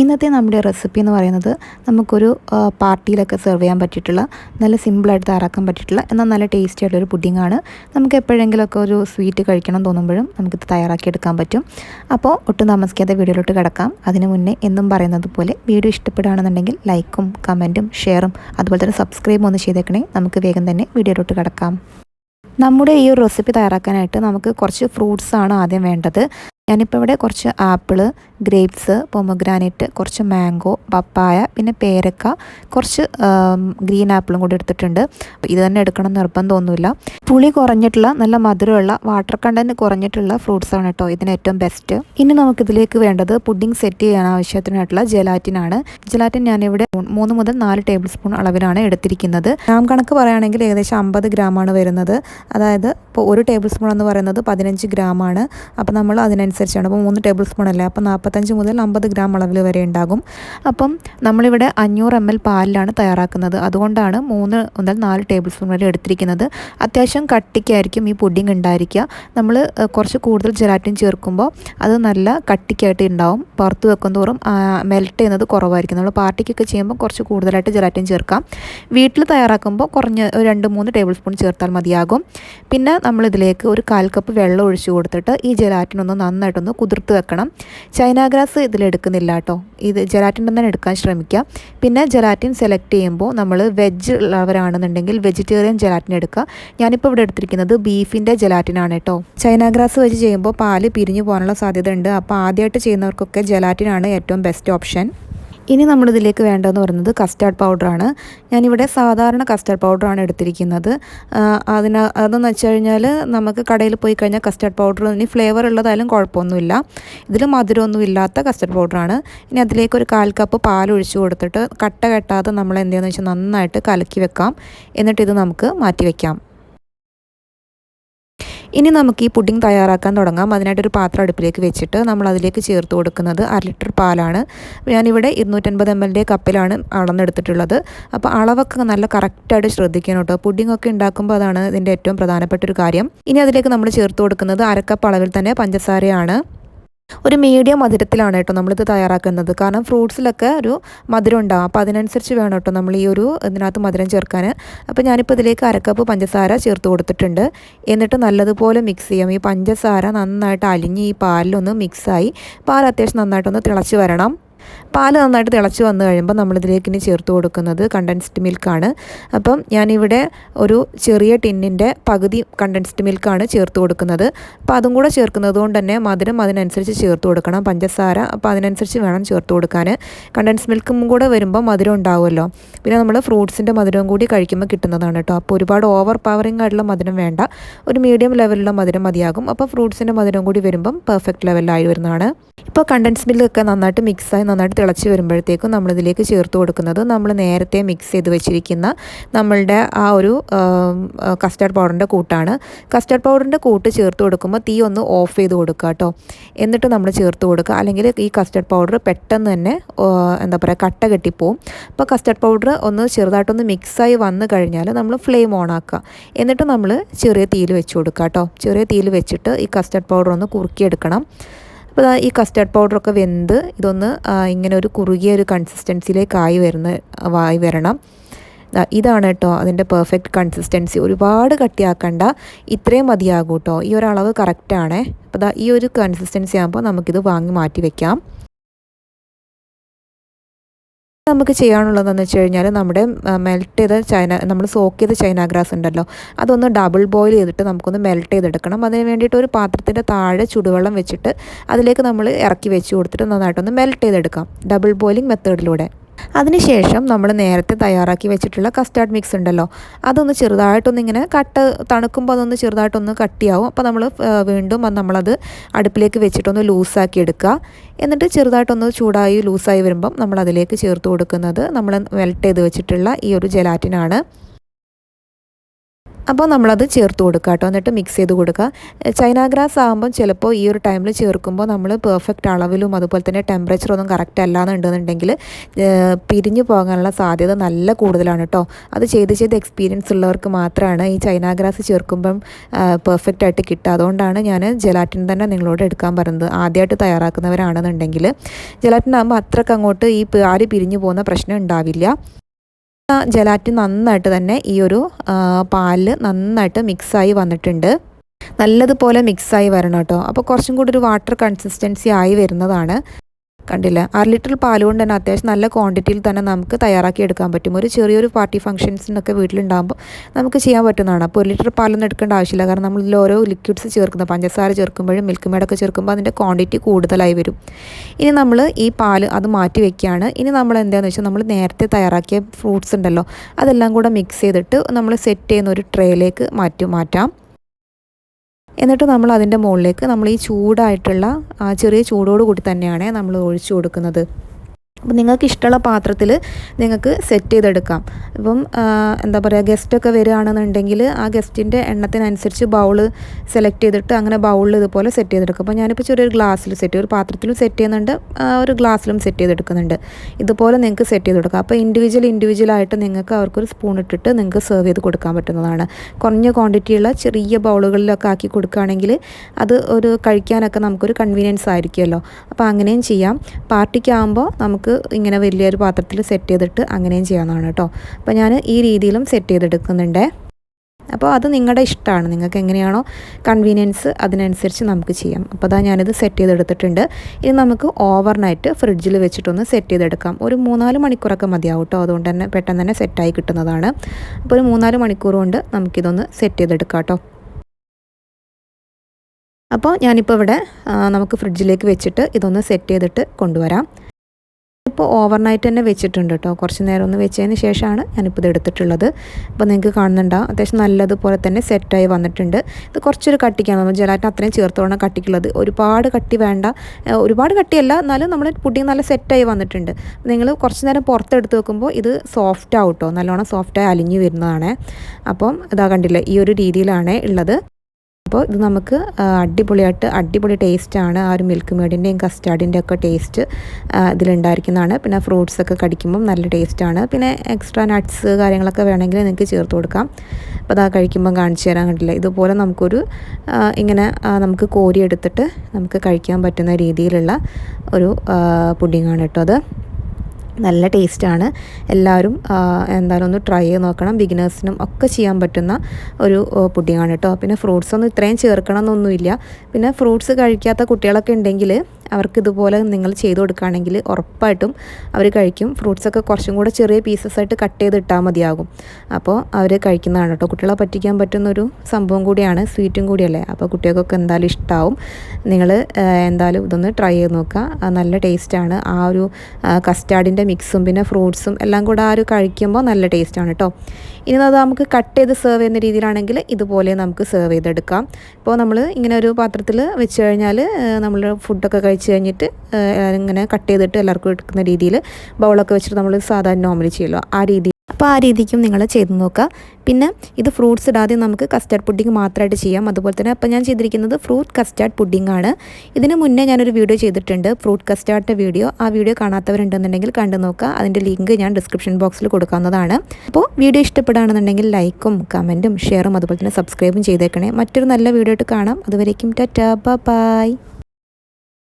ഇന്നത്തെ നമ്മുടെ റെസിപ്പി എന്ന് പറയുന്നത് നമുക്കൊരു പാർട്ടിയിലൊക്കെ സെർവ് ചെയ്യാൻ പറ്റിയിട്ടുള്ള നല്ല സിമ്പിളായിട്ട് തയ്യാറാക്കാൻ പറ്റിയിട്ടുള്ള എന്നാൽ നല്ല ടേസ്റ്റി ആയിട്ടുള്ളൊരു ആണ്. നമുക്ക് എപ്പോഴെങ്കിലുമൊക്കെ ഒരു സ്വീറ്റ് കഴിക്കണം തോന്നുമ്പോഴും നമുക്കിത് തയ്യാറാക്കിയെടുക്കാൻ പറ്റും. അപ്പോൾ ഒട്ടും താമസിക്കാതെ വീഡിയോയിലോട്ട് കിടക്കാം. അതിന് മുന്നേ എന്നും പറയുന്നത് പോലെ വീഡിയോ ഇഷ്ടപ്പെടുകയാണെന്നുണ്ടെങ്കിൽ ലൈക്കും കമന്റും ഷെയറും അതുപോലെ തന്നെ സബ്സ്ക്രൈബും ഒന്ന് ചെയ്തേക്കണേ. നമുക്ക് വേഗം തന്നെ വീഡിയോയിലോട്ട് കിടക്കാം. നമ്മുടെ ഈ ഒരു റെസിപ്പി തയ്യാറാക്കാനായിട്ട് നമുക്ക് കുറച്ച് ഫ്രൂട്ട്സ് ആണ് ആദ്യം വേണ്ടത്. ഞാനിപ്പോൾ ഇവിടെ കുറച്ച് ആപ്പിൾ ഗ്രേപ്സ് പൊമഗ്രാനൈറ്റ് കുറച്ച് മാംഗോ പപ്പായ പിന്നെ പേരക്ക കുറച്ച് ഗ്രീൻ ആപ്പിളും കൂടി എടുത്തിട്ടുണ്ട്. ഇത് തന്നെ എടുക്കണം നിർബന്ധം നിർബന്ധമൊന്നുമില്ല പുളി കുറഞ്ഞിട്ടുള്ള നല്ല മധുരമുള്ള വാട്ടർ കണ്ടന്റ് കുറഞ്ഞിട്ടുള്ള ഫ്രൂട്ട്സ് ആണ് കേട്ടോ ഇതിന് ഏറ്റവും ബെസ്റ്റ് ഇനി നമുക്കിതിലേക്ക് വേണ്ടത് പുഡിംഗ് സെറ്റ് ചെയ്യാൻ ആവശ്യത്തിനായിട്ടുള്ള ജെലാറ്റിൻ ആണ് ജെലാറ്റിൻ ഞാനിവിടെ മൂന്ന് മുതൽ നാല് ടേബിൾ സ്പൂൺ അളവിലാണ് എടുത്തിരിക്കുന്നത്. ഗ്രാം കണക്ക് പറയുകയാണെങ്കിൽ ഏകദേശം അമ്പത് ഗ്രാമാണ് വരുന്നത്. അതായത് ഇപ്പോൾ ഒരു ടേബിൾ സ്പൂൺ എന്ന് പറയുന്നത് പതിനഞ്ച് ഗ്രാമാണ് അപ്പോൾ നമ്മൾ അതിനനുസരിച്ചാണ്. അപ്പോൾ മൂന്ന് ടേബിൾ സ്പൂൺ അല്ലേ? അപ്പോൾ നാൽപ്പത്തഞ്ച് മുതൽ അമ്പത് ഗ്രാം അളവിൽ വരെ ഉണ്ടാകും. അപ്പം നമ്മളിവിടെ അഞ്ഞൂറ് എം എൽ പാലിലാണ് തയ്യാറാക്കുന്നത്. അതുകൊണ്ടാണ് മൂന്ന് മുതൽ നാല് ടേബിൾ സ്പൂൺ വരെ എടുത്തിരിക്കുന്നത്. അത്യാവശ്യം കട്ടിക്കായിരിക്കും ഈ പുഡിംഗ് ഉണ്ടായിരിക്കുക. നമ്മൾ കുറച്ച് കൂടുതൽ ജെലാറ്റിൻ ചേർക്കുമ്പോൾ അത് നല്ല കട്ടിക്കായിട്ട് ഉണ്ടാവും. പുറത്ത് വെക്കുന്തോറും മെൽറ്റ് ചെയ്യുന്നത് കുറവായിരിക്കും. നമ്മൾ പാർട്ടിക്കൊക്കെ ചെയ്യുമ്പോൾ കുറച്ച് കൂടുതലായിട്ട് ജെലാറ്റിൻ ചേർക്കാം. വീട്ടിൽ തയ്യാറാക്കുമ്പോൾ കുറഞ്ഞ രണ്ട് മൂന്ന് ടേബിൾ സ്പൂൺ ചേർത്താൽ മതിയാകും. പിന്നെ നമ്മളിതിലേക്ക് ഒരു കാൽ കപ്പ് വെള്ളം ഒഴിച്ചു കൊടുത്തിട്ട് ഈ ജെലാറ്റിൻ ഒന്ന് നന്നായിട്ടൊന്ന് കുതിർത്ത് വെക്കണം. ചൈന ഗ്രാസ് ഇതിലെടുക്കുന്നില്ല കേട്ടോ ഇത് ജെലാറ്റിൻ തന്നെ എടുക്കാൻ ശ്രമിക്കാം. പിന്നെ ജെലാറ്റിൻ സെലക്ട് ചെയ്യുമ്പോൾ നമ്മൾ വെജ് ഉള്ളവരാണെന്നുണ്ടെങ്കിൽ വെജിറ്റേറിയൻ ജെലാറ്റിൻ എടുക്കുക. ഞാനിപ്പോൾ ഇവിടെ എടുത്തിരിക്കുന്നത് ബീഫിന്റെ ജെലാറ്റിനാണ് കേട്ടോ. ചൈനാഗ്രാസ് വെച്ച് ചെയ്യുമ്പോൾ പാൽ പിരിഞ്ഞു പോകാനുള്ള സാധ്യത ഉണ്ട് അപ്പോൾ ആദ്യമായിട്ട് ചെയ്യുന്നവർക്കൊക്കെ ജെലാറ്റിനാണ് ഏറ്റവും ബെസ്റ്റ് ഓപ്ഷൻ ഇനി നമ്മളിതിലേക്ക് വേണ്ടതെന്ന് പറയുന്നത് കസ്റ്റാർഡ് പൗഡറാണ് ഞാനിവിടെ സാധാരണ കസ്റ്റാർഡ് പൗഡറാണ് എടുത്തിരിക്കുന്നത്. അതിന് അതെന്ന് വെച്ച് കഴിഞ്ഞാൽ നമുക്ക് കടയിൽ പോയി കഴിഞ്ഞാൽ കസ്റ്റാർഡ് പൗഡർ ഇനി ഫ്ലേവർ ഉള്ളതായാലും കുഴപ്പമൊന്നുമില്ല. ഇതിൽ മധുരമൊന്നും ഇല്ലാത്ത കസ്റ്റാർഡ് പൗഡറാണ് ഇനി അതിലേക്ക് ഒരു കാൽ കപ്പ് പാൽ ഒഴിച്ചു കൊടുത്തിട്ട് കട്ട കെട്ടാതെ നമ്മൾ എന്തെന്ന് വെച്ചാൽ നന്നായിട്ട് കലക്കി വെക്കാം. എന്നിട്ട് ഇത് നമുക്ക് മാറ്റി വെക്കാം ഇനി നമുക്ക് ഈ പുഡിംഗ് തയ്യാറാക്കാൻ തുടങ്ങാം. അതിനായിട്ടൊരു പാത്രം അടുപ്പിലേക്ക് വെച്ചിട്ട് നമ്മൾ അതിലേക്ക് ചേർത്ത് കൊടുക്കുന്നത് അര ലിറ്റർ പാലാണ്. ഞാനിവിടെ ഇരുന്നൂറ്റൻപത് എം എല്ലിന്റെ കപ്പിലാണ് അളന്നെടുത്തിട്ടുള്ളത്. അപ്പോൾ അളവൊക്കെ നല്ല കറക്റ്റായിട്ട് ശ്രദ്ധിക്കണം കേട്ടോ. പുഡിംഗ് ഒക്കെ ഉണ്ടാക്കുമ്പോൾ അതാണ് ഇതിന്റെ ഏറ്റവും പ്രധാനപ്പെട്ട ഒരു കാര്യം. ഇനി അതിലേക്ക് നമ്മൾ ചേർത്ത് കൊടുക്കുന്നത് അരക്കപ്പ് അളവിൽ തന്നെ പഞ്ചസാരയാണ്. ഒരു മീഡിയം മധുരത്തിലാണ് കേട്ടോ നമ്മളിത് തയ്യാറാക്കുന്നത്. കാരണം ഫ്രൂട്ട്സിലൊക്കെ ഒരു മധുരം ഉണ്ടാകും അപ്പോൾ അതിനനുസരിച്ച് വേണം കേട്ടോ നമ്മൾ ഈ ഒരു ഇതിനകത്ത് മധുരം ചേർക്കാൻ അപ്പോൾ ഞാനിപ്പോൾ ഇതിലേക്ക് അരക്കപ്പ് പഞ്ചസാര ചേർത്ത് കൊടുത്തിട്ടുണ്ട്. എന്നിട്ട് നല്ലതുപോലെ മിക്സ് ചെയ്യാം. ഈ പഞ്ചസാര നന്നായിട്ട് അലിഞ്ഞ് ഈ പാലിലൊന്ന് മിക്സായി പാൽ അത്യാവശ്യം നന്നായിട്ടൊന്ന് തിളച്ച് വരണം. പാൽ നന്നായിട്ട് തിളച്ച് വന്നു കഴിയുമ്പോൾ നമ്മളിതിലേക്ക് ഇനി ചേർത്ത് കൊടുക്കുന്നത് കണ്ടൻസ്ഡ് മിൽക്കാണ് അപ്പം ഞാനിവിടെ ഒരു ചെറിയ ടിന്നിന്റെ പകുതി കണ്ടൻസ്ഡ് മിൽക്കാണ് ചേർത്ത് കൊടുക്കുന്നത്. അപ്പോൾ അതും കൂടെ ചേർക്കുന്നത് കൊണ്ട് തന്നെ മധുരം അതിനനുസരിച്ച് ചേർത്ത് കൊടുക്കണം പഞ്ചസാര. അപ്പോൾ അതിനനുസരിച്ച് വേണം ചേർത്ത് കൊടുക്കാൻ. കണ്ടൻസ് മിൽക്കും കൂടെ വരുമ്പോൾ മധുരം ഉണ്ടാവുമല്ലോ. പിന്നെ നമ്മൾ ഫ്രൂട്ട്സിന്റെ മധുരവും കൂടി കഴിക്കുമ്പോൾ കിട്ടുന്നതാണ് കേട്ടോ. അപ്പോൾ ഒരുപാട് ഓവർ പവറിങ് ആയിട്ടുള്ള മധുരം വേണ്ട. ഒരു മീഡിയം ലെവലിലുള്ള മധുരം മതിയാകും. അപ്പോൾ ഫ്രൂട്ട്സിന്റെ മധുരം കൂടി വരുമ്പം പെർഫെക്റ്റ് ലെവലിലായി വരുന്നതാണ്. ഇപ്പോൾ കണ്ടൻസ് മിൽക്കൊക്കെ നന്നായിട്ട് മിക്സായി നന്നായിട്ട് തിളച്ച് വരുമ്പോഴത്തേക്കും നമ്മളിതിലേക്ക് ചേർത്ത് കൊടുക്കുന്നത് നമ്മൾ നേരത്തെ മിക്സ് ചെയ്ത് വെച്ചിരിക്കുന്ന നമ്മളുടെ ആ ഒരു കസ്റ്റർഡ് പൗഡറിന്റെ കൂട്ടാണ്. കസ്റ്റർഡ് പൗഡറിന്റെ കൂട്ട് ചേർത്ത് കൊടുക്കുമ്പോൾ തീ ഒന്ന് ഓഫ് ചെയ്ത് കൊടുക്കുക കേട്ടോ. എന്നിട്ട് നമ്മൾ ചേർത്ത് കൊടുക്കുക. അല്ലെങ്കിൽ ഈ കസ്റ്റർഡ് പൗഡർ പെട്ടെന്ന് തന്നെ എന്താ പറയുക കട്ട കെട്ടിപ്പോവും. അപ്പോൾ കസ്റ്റർഡ് പൗഡർ ഒന്ന് ചെറുതായിട്ടൊന്ന് മിക്സായി വന്നു കഴിഞ്ഞാൽ നമ്മൾ ഫ്ലെയിം ഓൺ ആക്കുക. എന്നിട്ട് നമ്മൾ ചെറിയ തീയിൽ വെച്ച് കൊടുക്കുക കേട്ടോ. ചെറിയ തീയിൽ വെച്ചിട്ട് ഈ കസ്റ്റർഡ് പൗഡർ ഒന്ന് കുറുക്കിയെടുക്കണം. അപ്പോൾ ഈ കസ്റ്റർഡ് പൗഡറൊക്കെ വെന്ത് ഇതൊന്ന് ഇങ്ങനെ ഒരു കുറുകിയ ഒരു കൺസിസ്റ്റൻസിയിലേക്ക് ആയി വരുന്ന ആയി വരണം. ഇതാണ് കേട്ടോ അതിന്റെ പെർഫെക്റ്റ് കൺസിസ്റ്റൻസി ഒരുപാട് കട്ടിയാക്കണ്ട. ഇത്രയും മതിയാകും കേട്ടോ ഈ ഒരളവ് കറക്റ്റാണേ അപ്പോൾ ഈ ഒരു കൺസിസ്റ്റൻസി ആകുമ്പോൾ നമുക്കിത് വാങ്ങി മാറ്റി വെക്കാം. നമുക്ക് ചെയ്യാനുള്ളതെന്ന് വെച്ച് കഴിഞ്ഞാൽ നമ്മുടെ മെൽറ്റ് ചെയ്ത ചൈന നമ്മൾ സോക്ക് ചെയ്ത ചൈന ഗ്രാസ് ഉണ്ടല്ലോ. അതൊന്ന് ഡബിൾ ബോയിൽ ചെയ്തിട്ട് നമുക്കൊന്ന് മെൽറ്റ് ചെയ്തെടുക്കണം. അതിന് വേണ്ടിയിട്ട് ഒരു പാത്രത്തിന്റെ താഴെ ചുടുവെള്ളം വെച്ചിട്ട് അതിലേക്ക് നമ്മൾ ഇറക്കി വെച്ച് കൊടുത്തിട്ട് നന്നായിട്ടൊന്ന് മെൽറ്റ് ചെയ്തെടുക്കാം. ഡബിൾ ബോയിലിംഗ് മെത്തേഡിലൂടെ അതിനുശേഷം നമ്മൾ നേരത്തെ തയ്യാറാക്കി വെച്ചിട്ടുള്ള കസ്റ്റാർഡ് മിക്സ് ഉണ്ടല്ലോ. അതൊന്ന് ചെറുതായിട്ടൊന്ന് ഇങ്ങനെ കട്ട് തണുക്കുമ്പോൾ അതൊന്ന് ചെറുതായിട്ടൊന്ന് കട്ടിയാവും. അപ്പോൾ നമ്മൾ വീണ്ടും അത് നമ്മളത് അടുപ്പിലേക്ക് വെച്ചിട്ടൊന്ന് ലൂസാക്കി എടുക്കുക. എന്നിട്ട് ചെറുതായിട്ടൊന്ന് ചൂടായി ലൂസായി വരുമ്പം നമ്മൾ അതിലേക്ക് ചേർത്ത് കൊടുക്കുന്നത് നമ്മൾ മെൽറ്റ് ചെയ്ത് വെച്ചിട്ടുള്ള ഈ ഒരു ജെലാറ്റിനാണ് അപ്പോൾ നമ്മളത് ചേർത്ത് കൊടുക്കുക കേട്ടോ. എന്നിട്ട് മിക്സ് ചെയ്ത് കൊടുക്കുക. ചൈന ഗ്രാസ് ആകുമ്പം ചിലപ്പോൾ ഈ ഒരു ടൈമിൽ ചേർക്കുമ്പോൾ നമ്മൾ പെർഫെക്റ്റ് അളവിലും അതുപോലെ തന്നെ ടെമ്പറേച്ചറൊന്നും കറക്റ്റ് അല്ലാന്നുണ്ടെന്നുണ്ടെങ്കിൽ പിരിഞ്ഞു പോകാനുള്ള സാധ്യത നല്ല കൂടുതലാണ് കേട്ടോ. അത് ചെയ്ത് ചെയ്ത് എക്സ്പീരിയൻസ് ഉള്ളവർക്ക് മാത്രമാണ് ഈ ചൈന ഗ്രാസ് ചേർക്കുമ്പം പെർഫെക്റ്റ് ആയിട്ട് കിട്ടുക. അതുകൊണ്ടാണ് ഞാൻ ജലാറ്റിൻ തന്നെ നിങ്ങളോട് എടുക്കാൻ പറയുന്നത് ആദ്യമായിട്ട് തയ്യാറാക്കുന്നവരാണെന്നുണ്ടെങ്കിൽ ജലാറ്റിൻ ആകുമ്പോൾ അത്രക്കങ്ങോട്ട് ഈ പാൽ പിരിഞ്ഞു പോകുന്ന പ്രശ്നം ഉണ്ടാവില്ല. ജലാറ്റിൻ നന്നായിട്ട് തന്നെ ഈ ഒരു പാലിൽ നന്നായിട്ട് മിക്സായി വന്നിട്ടുണ്ട്. നല്ലതുപോലെ മിക്സായി വരണം കേട്ടോ. അപ്പോൾ കുറച്ചും കൂടി ഒരു വാട്ടർ കൺസിസ്റ്റൻസി ആയി വരുന്നതാണ്. കണ്ടില്ല. അര ലിറ്റർ പാൽ കൊണ്ട് തന്നെ അത്യാവശ്യം നല്ല ക്വാണ്ടിറ്റിയിൽ തന്നെ നമുക്ക് തയ്യാറാക്കി എടുക്കാൻ പറ്റും. ഒരു ചെറിയൊരു പാർട്ടി ഫംഗ്ഷൻസിനൊക്കെ വീട്ടിലുണ്ടാകുമ്പോൾ നമുക്ക് ചെയ്യാൻ പറ്റുന്നതാണ്. അപ്പോൾ ഒരു ലിറ്റർ പാലൊന്നും എടുക്കേണ്ട ആവശ്യമില്ല. കാരണം നമ്മൾ ഓരോ ലിക്വിഡ്സ് ചേർക്കുന്നത് പഞ്ചസാര ചേർക്കുമ്പോഴും മിൽക്ക് മേഡൊക്കെ ചേർക്കുമ്പോൾ അതിന്റെ ക്വാണ്ടിറ്റി കൂടുതലായി വരും. ഇനി നമ്മൾ ഈ പാൽ അത് മാറ്റി വെക്കുകയാണ്. ഇനി നമ്മൾ എന്താണെന്ന് വെച്ചാൽ നമ്മൾ നേരത്തെ തയ്യാറാക്കിയ ഫ്രൂട്ട്സ് ഉണ്ടല്ലോ അതെല്ലാം കൂടെ മിക്സ് ചെയ്തിട്ട് നമ്മൾ സെറ്റ് ചെയ്യുന്ന ഒരു ട്രേയിലേക്ക് മാറ്റി മാറ്റാം. എന്നിട്ട് നമ്മൾ അതിന്റെ മുകളിലേക്ക് നമ്മൾ ഈ ചൂടായിട്ടുള്ള ആ ചെറിയ ചൂടോട് കൂടി തന്നെയാണ് നമ്മൾ ഒഴിച്ചു കൊടുക്കുന്നത്. അപ്പം നിങ്ങൾക്ക് ഇഷ്ടമുള്ള പാത്രത്തിൽ നിങ്ങൾക്ക് സെറ്റ് ചെയ്തെടുക്കാം. ഇപ്പം എന്താ പറയുക ഗസ്റ്റൊക്കെ വരികയാണെന്നുണ്ടെങ്കിൽ ആ ഗസ്റ്റിന്റെ എണ്ണത്തിനനുസരിച്ച് ബൗൾ സെലക്ട് ചെയ്തിട്ട് അങ്ങനെ ബൗളിൽ ഇതുപോലെ സെറ്റ് ചെയ്തെടുക്കും. അപ്പോൾ ഞാനിപ്പോൾ ചെറിയൊരു ഗ്ലാസ്സിൽ സെറ്റ് ഒരു പാത്രത്തിലും സെറ്റ് ചെയ്യുന്നുണ്ട്. ഒരു ഗ്ലാസ്സിലും സെറ്റ് ചെയ്തെടുക്കുന്നുണ്ട്. ഇതുപോലെ നിങ്ങൾക്ക് സെറ്റ് ചെയ്ത് കൊടുക്കാം അപ്പോൾ ഇൻഡിവിജ്വൽ ഇൻഡിവിജ്വലായിട്ട് നിങ്ങൾക്ക് അവർക്കൊരു സ്പൂൺ ഇട്ടിട്ട് നിങ്ങൾക്ക് സെർവ് ചെയ്ത് കൊടുക്കാൻ പറ്റുന്നതാണ്. കുറഞ്ഞ ക്വാണ്ടിറ്റിയുള്ള ചെറിയ ബൗളുകളിലൊക്കെ ആക്കി കൊടുക്കുകയാണെങ്കിൽ അത് ഒരു കഴിക്കാനൊക്കെ നമുക്കൊരു കൺവീനിയൻസ് ആയിരിക്കുമല്ലോ. അപ്പോൾ അങ്ങനെയും ചെയ്യാം. പാർട്ടിക്കാകുമ്പോൾ നമുക്ക് ഇങ്ങനെ വലിയൊരു പാത്രത്തിൽ സെറ്റ് ചെയ്തിട്ട് അങ്ങനെയും ചെയ്യാവുന്നതാണ് കേട്ടോ. അപ്പോൾ ഞാൻ ഈ രീതിയിലും സെറ്റ് ചെയ്തെടുക്കുന്നുണ്ട്. അപ്പോൾ അത് നിങ്ങളുടെ ഇഷ്ടമാണ് നിങ്ങൾക്ക് എങ്ങനെയാണോ കൺവീനിയൻസ് അതിനനുസരിച്ച് നമുക്ക് ചെയ്യാം. അപ്പോൾ അതാ ഞാനിത് സെറ്റ് ചെയ്തെടുത്തിട്ടുണ്ട്. ഇനി നമുക്ക് ഓവർനൈറ്റ് ഫ്രിഡ്ജിൽ വെച്ചിട്ടൊന്ന് സെറ്റ് ചെയ്തെടുക്കാം. ഒരു മൂന്നാൽ മണിക്കൂറൊക്കെ മതിയാവും കേട്ടോ. അതുകൊണ്ട് തന്നെ പെട്ടെന്ന് തന്നെ സെറ്റായി കിട്ടുന്നതാണ്. അപ്പോൾ ഒരു മൂന്നാൽ മണിക്കൂർ കൊണ്ട് നമുക്കിതൊന്ന് സെറ്റ് ചെയ്തെടുക്കാം കേട്ടോ. അപ്പോൾ ഞാനിപ്പോൾ ഇവിടെ നമുക്ക് ഫ്രിഡ്ജിലേക്ക് വെച്ചിട്ട് ഇതൊന്ന് സെറ്റ് ചെയ്തിട്ട് കൊണ്ടുവരാം. ഇപ്പോൾ ഓവർനൈറ്റ് തന്നെ വെച്ചിട്ടുണ്ട് കേട്ടോ. കുറച്ച് നേരം ഒന്ന് വെച്ചതിന് ശേഷമാണ് ഞാനിപ്പോൾ ഇത് എടുത്തിട്ടുള്ളത്. അപ്പോൾ നിങ്ങൾക്ക് കാണുന്നുണ്ടാവും അത്യാവശ്യം നല്ലതുപോലെ തന്നെ സെറ്റായി വന്നിട്ടുണ്ട്. ഇത് കുറച്ചൊരു കട്ടിക്കാണ്. നമ്മൾ ജലാറ്റിന് അത്രയും ചേർത്തോണം കട്ടിക്കുള്ളത്. ഒരുപാട് കട്ടി വേണ്ട ഒരുപാട് കട്ടിയല്ല എന്നാലും നമ്മൾ പുഡിങ് നല്ല സെറ്റായി വന്നിട്ടുണ്ട്. നിങ്ങൾ കുറച്ച് നേരം പുറത്തെടുത്ത് വെക്കുമ്പോൾ ഇത് സോഫ്റ്റ് ആവും കേട്ടോ. നല്ലോണം സോഫ്റ്റായി അലിഞ്ഞു വരുന്നതാണ്. അപ്പം ഇതാ കണ്ടില്ല ഈ ഒരു രീതിയിലാണ് ഉള്ളത്. അപ്പോൾ ഇത് നമുക്ക് അടിപൊളിയായിട്ട് അടിപൊളി ടേസ്റ്റാണ് ആ ഒരു മിൽക്ക് മേഡിന്റെയും കസ്റ്റാർഡിന്റെ ഒക്കെ ടേസ്റ്റ് ഇതിലുണ്ടായിരിക്കുന്നതാണ്. പിന്നെ ഫ്രൂട്ട്സ് ഒക്കെ കടിക്കുമ്പം നല്ല ടേസ്റ്റാണ് പിന്നെ എക്സ്ട്രാ നട്ട്സ് കാര്യങ്ങളൊക്കെ വേണമെങ്കിൽ നിങ്ങൾക്ക് ചേർത്ത് കൊടുക്കാം. അപ്പോൾ അതാ കഴിക്കുമ്പം കാണിച്ചു തരാൻ കണ്ടില്ല. ഇതുപോലെ നമുക്കൊരു ഇങ്ങനെ നമുക്ക് കോരിയെടുത്തിട്ട് നമുക്ക് കഴിക്കാൻ പറ്റുന്ന രീതിയിലുള്ള ഒരു പുഡിങ്ങാണ് കേട്ടോ അത്. നല്ല ടേസ്റ്റാണ്. എല്ലാവരും എന്തായാലും ഒന്ന് ട്രൈ ചെയ്ത് നോക്കണം. ബിഗിനേഴ്സിനും ഒക്കെ ചെയ്യാൻ പറ്റുന്ന ഒരു പുഡിങ്ങാണ് കേട്ടോ. പിന്നെ ഫ്രൂട്ട്സ് ഒന്നും ഇത്രയും ചേർക്കണം എന്നൊന്നുമില്ല പിന്നെ ഫ്രൂട്ട്സ് കഴിക്കാത്ത കുട്ടികളൊക്കെ ഉണ്ടെങ്കിൽ അവർക്ക് ഇതുപോലെ നിങ്ങൾ ചെയ്ത് കൊടുക്കുകയാണെങ്കിൽ ഉറപ്പായിട്ടും അവർ കഴിക്കും. ഫ്രൂട്ട്സൊക്കെ കുറച്ചും കൂടെ ചെറിയ പീസസ് ആയിട്ട് കട്ട് ചെയ്ത് ഇട്ടാൽ മതിയാകും. അപ്പോൾ അവർ കഴിക്കുന്നതാണ് കേട്ടോ. കുട്ടികളെ പറ്റിക്കാൻ പറ്റുന്നൊരു സംഭവം കൂടിയാണ് സ്വീറ്റും കൂടിയല്ലേ? അപ്പോൾ കുട്ടികൾക്കൊക്കെ എന്തായാലും ഇഷ്ടമാവും നിങ്ങൾ എന്തായാലും ഇതൊന്ന് ട്രൈ ചെയ്ത് നോക്കുക. നല്ല ടേസ്റ്റാണ് ആ ഒരു കസ്റ്റാർഡിന്റെ മിക്സും പിന്നെ ഫ്രൂട്ട്സും എല്ലാം കൂടെ ആ ഒരു കഴിക്കുമ്പോൾ നല്ല ടേസ്റ്റാണ് കേട്ടോ ഇനി അത് നമുക്ക് കട്ട് ചെയ്ത് സെർവ് ചെയ്യുന്ന രീതിയിലാണെങ്കിൽ ഇതുപോലെ നമുക്ക് സെർവ് ചെയ്തെടുക്കാം. ഇപ്പോൾ നമ്മൾ ഇങ്ങനെ ഒരു പാത്രത്തിൽ വെച്ച് കഴിഞ്ഞാൽ നമ്മൾ ഫുഡൊക്കെ കഴിച്ച് കഴിഞ്ഞിട്ട് ഇങ്ങനെ കട്ട് ചെയ്തിട്ട് എല്ലാവർക്കും എടുക്കുന്ന രീതിയിൽ ബൗളൊക്കെ വെച്ചിട്ട് നമ്മൾ സാധാരണ നോർമലി ചെയ്യുമല്ലോ ആ രീതി അപ്പോൾ ആ രീതിക്കും നിങ്ങൾ ചെയ്ത് നോക്കുക. പിന്നെ ഇത് ഫ്രൂട്ട്സ് ഇടാതെ നമുക്ക് കസ്റ്റാർഡ് പുഡിംഗ് മാത്രമായിട്ട് ചെയ്യാം. അതുപോലെ തന്നെ അപ്പോൾ ഞാൻ ചെയ്തിരിക്കുന്നത് ഫ്രൂട്ട് കസ്റ്റാർഡ് പുഡിംഗ് ആണ്. ഇതിന് മുന്നേ ഞാനൊരു വീഡിയോ ചെയ്തിട്ടുണ്ട്. ഫ്രൂട്ട് കസ്റ്റാർഡിന്റെ വീഡിയോ. ആ വീഡിയോ കാണാത്തവരുണ്ടെന്നുണ്ടെങ്കിൽ കണ്ടു നോക്കുക. അതിന്റെ ലിങ്ക് ഞാൻ ഡിസ്ക്രിപ്ഷൻ ബോക്സിൽ കൊടുക്കാവുന്നതാണ്. അപ്പോൾ വീഡിയോ ഇഷ്ടപ്പെടുകയാണെന്നുണ്ടെങ്കിൽ ലൈക്കും കമന്റും ഷെയറും അതുപോലെ തന്നെ സബ്സ്ക്രൈബും ചെയ്തേക്കണേ. മറ്റൊരു നല്ല വീഡിയോ ആയിട്ട് കാണാം. അതുവരേക്കും ടാറ്റാ. ബൈ.